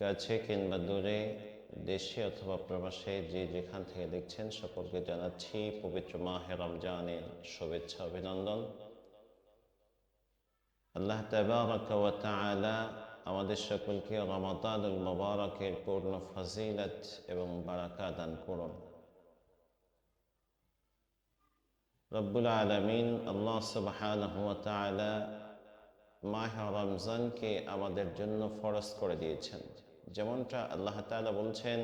কাছে কিংবা দূরে দেশে অথবা প্রবাসে যে যেখান থেকে দেখছেন সকলকে জানাচ্ছি পবিত্র মাহে রমজানের শুভেচ্ছা, অভিনন্দন। আল্লাহ তাবারক ওয়া তাআলা আমাদের সকলকে রমাদানুল মুবারকের পূর্ণ ফজিলত এবং বারাকা দান করুন। রব্বুল আলমিন আল্লাহ সুবহানাহু ওয়া তাআলা মাহ রমজানকে আমাদের জন্য ফরজ করে দিয়েছেন যেমনটা আল্লাহ তাআলা বলছেন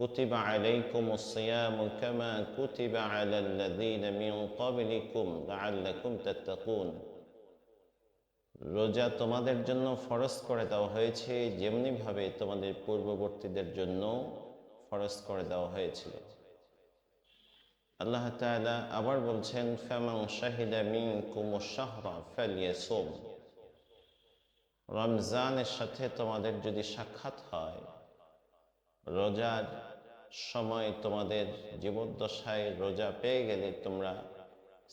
কুতিবা আলাইকুম الصيام كما كتب على الذين من قبلكم لعلكم تتقون রোজা তোমাদের জন্য ফরজ করে দেওয়া হয়েছে যেমনিভাবে তোমাদের পূর্ববর্তীদের জন্য ফরজ করে দেওয়া হয়েছিল আল্লাহ তাআলা আবার বলছেন ফামান শাহিদা মিনকুম শাহরা ফালিয়াসুম রমজানের সাথে তোমাদের যদি সাক্ষাৎ হয় রোজার সময় তোমাদের জীবদ্দশায় রোজা পেয়ে গেলে তোমরা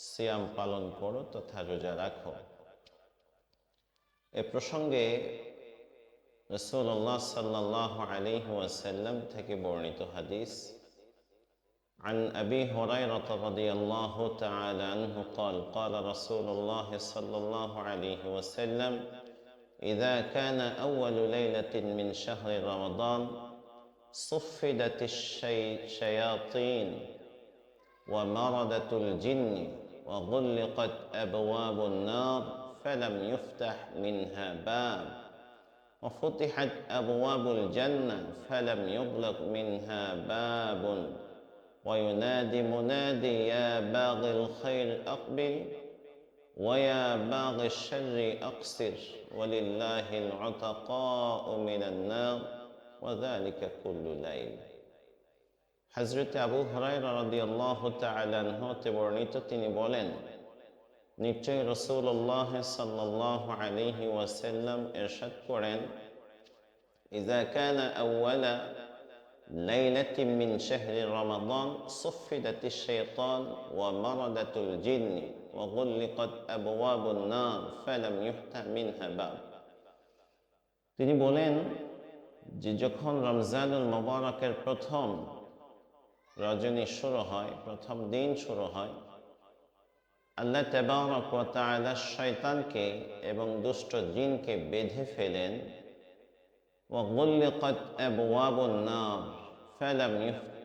সিয়াম পালন করো তথা রোজা রাখো এ প্রসঙ্গে রসুল্লাহ সাল্লাহ আলিহি ওয়াসাল্লাম থেকে বর্ণিত হাদিস عن أبي هريرة رضي الله تعالى عنه قال قال رسول الله صلى الله عليه وسلم إذا كان أول ليلة من شهر رمضان صفدت الشياطين ومردت الجن وغلقت أبواب النار فلم يفتح منها باب وفتحت أبواب الجنة فلم يغلق منها باب وينادي منادي يا باغي الخير أقبل ويا باغي الشر أقصر ولله العتقاء من النار وذلك كل ليل হজরত আবু হরাইরা রাদিয়াল্লাহু তাআলা আনহু হতে বর্ণিত তিনি বলেন নিশ্চয় রসুল্লাহ সাল্লাহ আলিহি ওয়াসাল্লাম এরশাদ করেন إذا كان أول ليلة من شهر رمضان صفدت الشيطان ومردت الجن وغلقت أبواب النار فلم يفتح منها باب তিনি বলেন যে যখন রমজানুল মোবারকের প্রথম রজনী শুরু হয় প্রথম দিন শুরু হয় আল্লাহ তেবারক ও তাআলা শয়তানকে এবং দুষ্ট জিনকে বেঁধে ফেলেন وغلقت أبواب النار فلم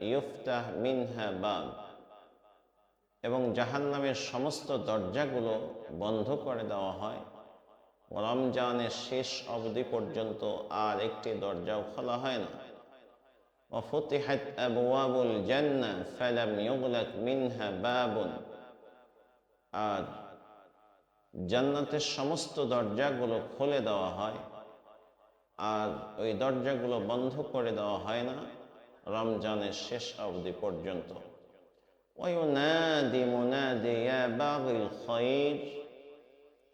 يفتح منها باب এবং জাহান্নামের সমস্ত দরজাগুলো বন্ধ করে দেওয়া হয় রমজানের শেষ অবধি পর্যন্ত আর একটি দরজাও খোলা হয় না وفتحت أبواب الجنة فلم يغلق منها باب আর জান্নাতের সমস্ত দরজাগুলো খুলে দেওয়া হয় আর ওই দরজাগুলো বন্ধ করে দেওয়া হয় না রমজানের শেষ অবধি পর্যন্ত।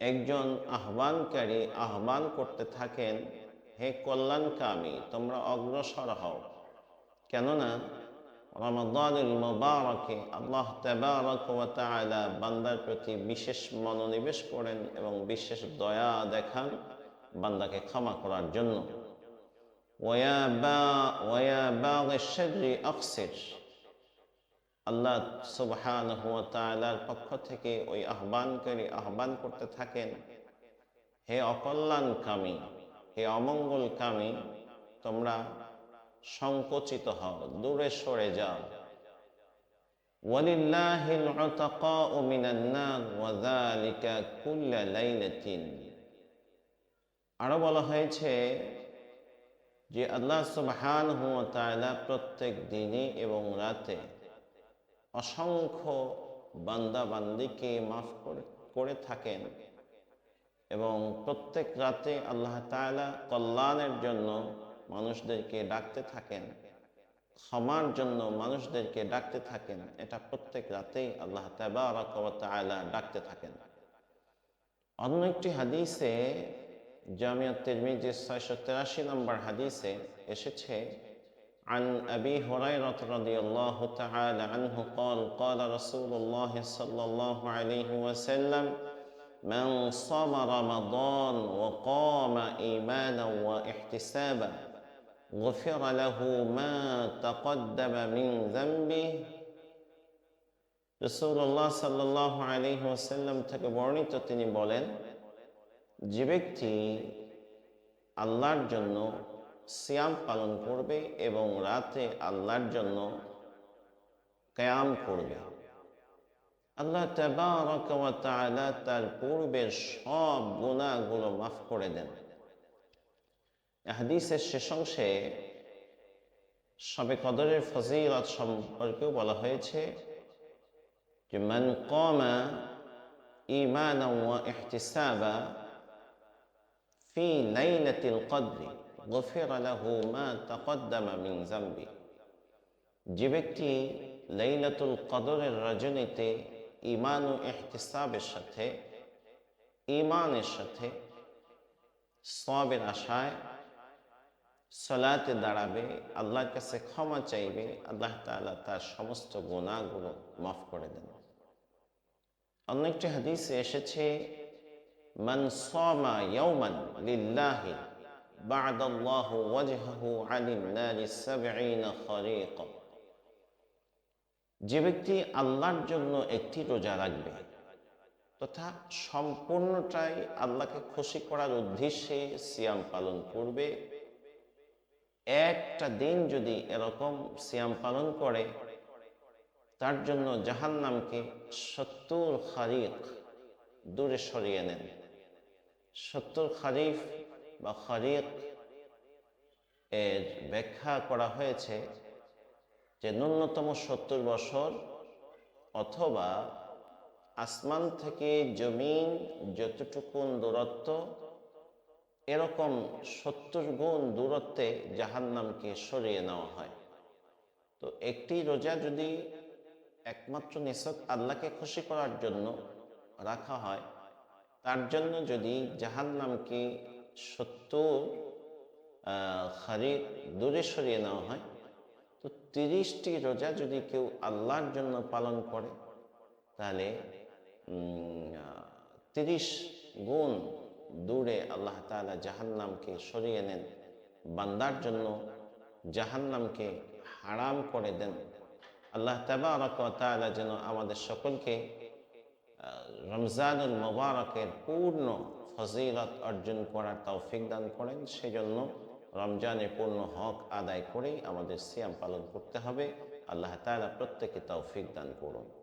একজন আহ্বানকারী আহ্বান করতে থাকেন, হে কল্যাণকামী, তোমরা অগ্রসর হও। কেননা রমাদানুল মুবারকে আল্লাহ বান্দার প্রতি বিশেষ মনোনিবেশ করেন এবং বিশেষ দয়া দেখান। বান্দাকে ক্ষমা করার জন্য। আল্লাহ পক্ষ থেকে ওই আহ্বান করতে থাকেন, হে অকল্যাণকামী, হে অমঙ্গলকামী, তোমরা সংকোচিত হও, দূরে সরে যাও। ওয়ালিল্লাহিল উতাকাউ মিনান নার, ওয়া যালিকা কুল্লা লাইলাতিন। আরও বলা হয়েছে যে আল্লাহ সুবহানাহু ওয়া তাআলা প্রত্যেক দিনই এবং রাতে অসংখ্য বান্দা বান্দিকে মাফ করে থাকেন এবং প্রত্যেক রাতে আল্লাহ তাআলা কল্যাণের জন্য মানুষদেরকে ডাকতে থাকেন, ক্ষমার জন্য মানুষদেরকে ডাকতে থাকেন, এটা প্রত্যেক রাতেই আল্লাহ তাআলা ডাকতে থাকেন। অন্য একটি হাদিসে জামিয়া তিরমিজি ছয়শো তেরাশি নম্বর হাদিসে এসেছে عن أبي هريرة رضي الله تعالى عنه قال قال رسول الله صلى الله عليه وسلم من صام رمضان وقام إيمانا واحتسابا غفر له ما تقدم من ذنبه রসুল্লাহ সাল্লাহ আলী ওসাল্লাম থেকে বর্ণিত তিনি বলেন যে ব্যক্তি আল্লাহর জন্য সিয়াম পালন করবে এবং রাতে আল্লাহর জন্য কেয়াম করবে, আল্লাহ তাআলা তার পূর্বের সব গুনাহগুলো মাফ করে দেন। হাদিসের শেষ অংশে সবে কদরের ফজিলত সম্পর্কেও বলা হয়েছে যে, মান কমা ইমানা ইহতিসাবা ফি লাইলাতিল কদরি, গফির লাহু মা তাকদ্দামা মিন জামবি যে ব্যক্তি লাইলাতুল কদরের রজনীতে ইমান ও এহতিসাবের সাথে ইমানের সাথে সবের আশায় সলাতে দাঁড়াবে, আল্লাহর কাছে ক্ষমা চাইবে, আল্লাহ তাআলা তার সমস্ত গুণাগুলো মাফ করে দেন। অন্য হাদিসে এসেছে মান সামা ইয়াওমান লিল্লাহি بعد الله وجهه عن النار سبعين خريقا যে ব্যক্তি আল্লাহর জন্য একটি রোজা রাখবে তথা সম্পূর্ণটাই আল্লাহকে খুশি করার উদ্দেশ্যে সিয়াম পালন করবে একটা দিন যদি এরকম সিয়াম পালন করে তার জন্য জাহান নামকে সত্তর খারিক দূরে সরিয়ে নেন। সত্তর খারিফ বা খারিক এর ব্যাখ্যা করা হয়েছে যে ন্যূনতম সত্তর বছর অথবা আসমান থেকে জমিন যতটুকুন দূরত্ব, এরকম সত্তর গুণ দূরত্বে জাহান নামকে সরিয়ে নেওয়া হয়। তো একটি রোজা যদি একমাত্র নিছক আল্লাহকে খুশি করার জন্য রাখা হয়, তার জন্য যদি জাহান নামকে সত্য খারিক দূরে সরিয়ে নেওয়া হয়, তো তিরিশটি রোজা যদি কেউ আল্লাহর জন্য পালন করে, তাহলে তিরিশ গুণ দূরে আল্লাহ তালা জাহান্নামকে সরিয়ে নেন, বান্দার জন্য জাহান্নামকে হারাম করে দেন। আল্লাহ তালা যেন আমাদের সকলকে রমজানুল মোবারকের পূর্ণ ফজিলত অর্জন করার তৌফিক দান করেন। সেজন্য রমজানে পূর্ণ হক আদায় করেই আমাদের সিয়াম পালন করতে হবে। আল্লাহ তালা প্রত্যেকে তৌফিক দান করুন।